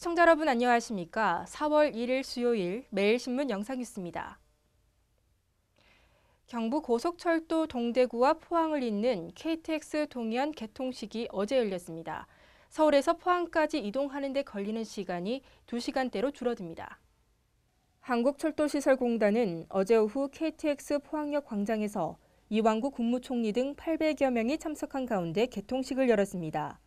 시청자 여러분 안녕하십니까? 4월 1일 수요일 매일신문 영상뉴스입니다. 경부 고속철도 동대구와 포항을 잇는 KTX 동해안 개통식이 어제 열렸습니다. 서울에서 포항까지 이동하는 데 걸리는 시간이 2시간대로 줄어듭니다. 한국철도시설공단은 어제 오후 KTX 포항역 광장에서 이왕구 국무총리 등 800여 명이 참석한 가운데 개통식을 열었습니다.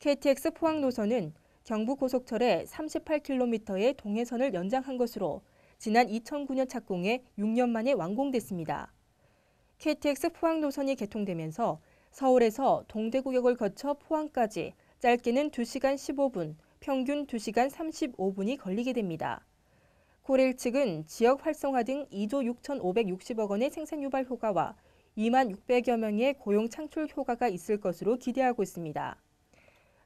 KTX 포항 노선은 경부고속철의 38km의 동해선을 연장한 것으로 지난 2009년 착공해 6년 만에 완공됐습니다. KTX 포항 노선이 개통되면서 서울에서 동대구역을 거쳐 포항까지 짧게는 2시간 15분, 평균 2시간 35분이 걸리게 됩니다. 코레일 측은 지역 활성화 등 2조 6,560억 원의 생산 유발 효과와 2만 600여 명의 고용 창출 효과가 있을 것으로 기대하고 있습니다.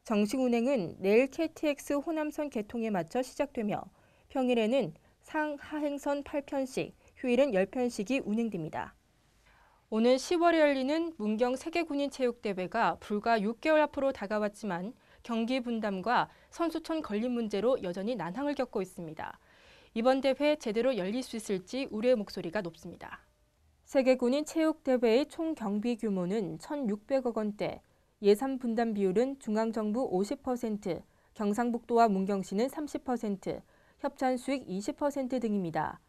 정식 운행은 내일 KTX 호남선 개통에 맞춰 시작되며 평일에는 상하행선 8편씩, 휴일은 10편씩이 운행됩니다. 오는 10월에 열리는 문경 세계군인체육대회가 불과 6개월 앞으로 다가왔지만 경기 분담과 선수촌 건립 문제로 여전히 난항을 겪고 있습니다. 이번 대회 제대로 열릴 수 있을지 우려의 목소리가 높습니다. 세계군인 체육대회의 총 경비 규모는 1,600억 원대, 예산 분담 비율은 중앙정부 50%, 경상북도와 문경시는 30%, 협찬 수익 20% 등입니다.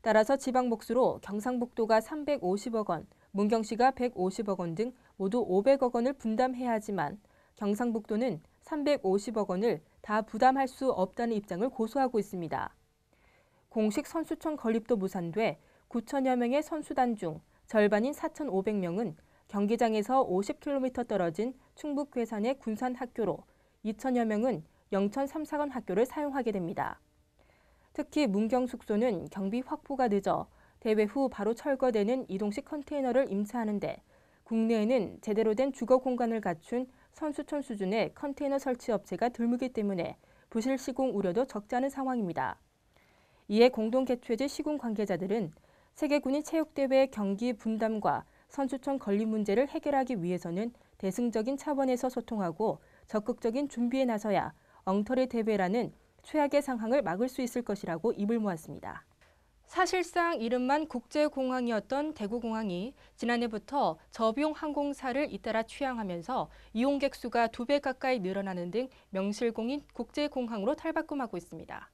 따라서 지방 몫으로 경상북도가 350억 원, 문경시가 150억 원 등 모두 500억 원을 분담해야 하지만 경상북도는 350억 원을 다 부담할 수 없다는 입장을 고수하고 있습니다. 공식 선수촌 건립도 무산돼 9천여 명의 선수단 중 절반인 4,500명은 경기장에서 50km 떨어진 충북 괴산의 군산 학교로 2천여 명은 영천 삼사관 학교를 사용하게 됩니다. 특히 문경 숙소는 경비 확보가 늦어 대회 후 바로 철거되는 이동식 컨테이너를 임차하는데 국내에는 제대로 된 주거 공간을 갖춘 선수촌 수준의 컨테이너 설치 업체가 드물기 때문에 부실 시공 우려도 적지 않은 상황입니다. 이에 공동 개최지 시군 관계자들은 세계군인 체육대회 경기 분담과 선수촌 건립 문제를 해결하기 위해서는 대승적인 차원에서 소통하고 적극적인 준비에 나서야 엉터리 대회라는 최악의 상황을 막을 수 있을 것이라고 입을 모았습니다. 사실상 이름만 국제공항이었던 대구공항이 지난해부터 저비용 항공사를 잇따라 취항하면서 이용객 수가 두 배 가까이 늘어나는 등 명실공인 국제공항으로 탈바꿈하고 있습니다.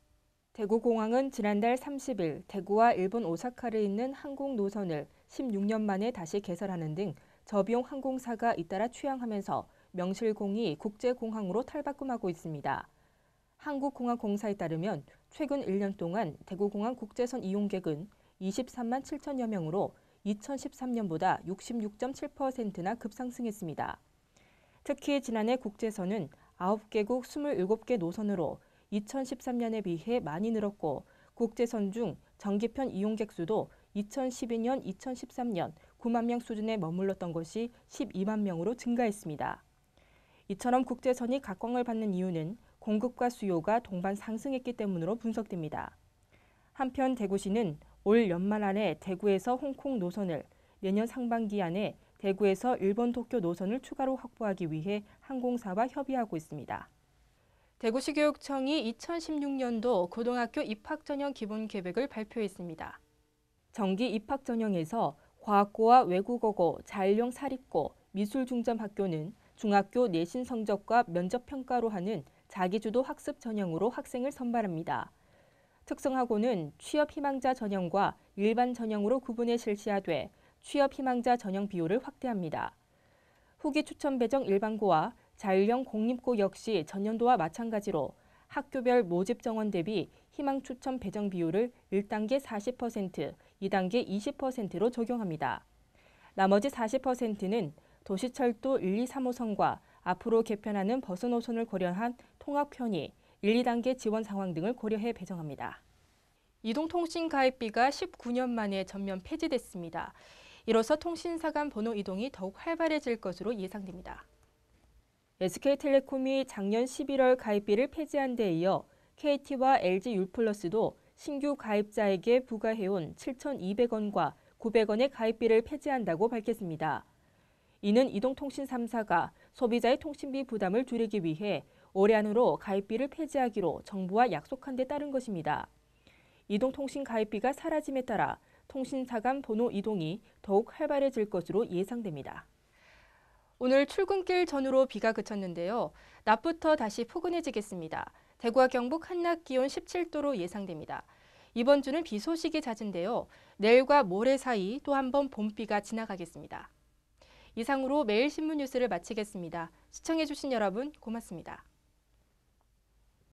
대구공항은 지난달 30일 대구와 일본 오사카를 잇는 항공 노선을 16년 만에 다시 개설하는 등 저비용 항공사가 잇따라 취항하면서 명실공히 국제공항으로 탈바꿈하고 있습니다. 한국공항공사에 따르면 최근 1년 동안 대구공항 국제선 이용객은 23만 7천여 명으로 2013년보다 66.7%나 급상승했습니다. 특히 지난해 국제선은 9개국 27개 노선으로 2013년에 비해 많이 늘었고 국제선 중 정기편 이용객 수도 2012년, 2013년 9만 명 수준에 머물렀던 것이 12만 명으로 증가했습니다. 이처럼 국제선이 각광을 받는 이유는 공급과 수요가 동반 상승했기 때문으로 분석됩니다. 한편 대구시는 올 연말 안에 대구에서 홍콩 노선을 내년 상반기 안에 대구에서 일본 도쿄 노선을 추가로 확보하기 위해 항공사와 협의하고 있습니다. 대구시 교육청이 2016년도 고등학교 입학 전형 기본 계획을 발표했습니다. 정기 입학 전형에서 과학고와 외국어고, 자율형 사립고, 미술중점학교는 중학교 내신 성적과 면접 평가로 하는 자기주도 학습 전형으로 학생을 선발합니다. 특성학고는 취업 희망자 전형과 일반 전형으로 구분해 실시하되 취업 희망자 전형 비율을 확대합니다. 후기 추천 배정 일반고와 자율형 공립고 역시 전년도와 마찬가지로 학교별 모집 정원 대비 희망 추천 배정 비율을 1단계 40%, 2단계 20%로 적용합니다. 나머지 40%는 도시철도 1, 2, 3호선과 앞으로 개편하는 버스 노선을 고려한 통합 편의, 1, 2단계 지원 상황 등을 고려해 배정합니다. 이동통신 가입비가 19년 만에 전면 폐지됐습니다. 이로써 통신사 간 번호 이동이 더욱 활발해질 것으로 예상됩니다. SK텔레콤이 작년 11월 가입비를 폐지한 데 이어 KT와 LG U+도 신규 가입자에게 부과해온 7,200원과 900원의 가입비를 폐지한다고 밝혔습니다. 이는 이동통신 3사가 소비자의 통신비 부담을 줄이기 위해 올해 안으로 가입비를 폐지하기로 정부와 약속한 데 따른 것입니다. 이동통신 가입비가 사라짐에 따라 통신사 간 번호 이동이 더욱 활발해질 것으로 예상됩니다. 오늘 출근길 전후로 비가 그쳤는데요. 낮부터 다시 포근해지겠습니다. 대구와 경북 한낮 기온 17도로 예상됩니다. 이번 주는 비 소식이 잦은데요. 내일과 모레 사이 또 한 번 봄비가 지나가겠습니다. 이상으로 매일 신문 뉴스를 마치겠습니다. 시청해주신 여러분 고맙습니다.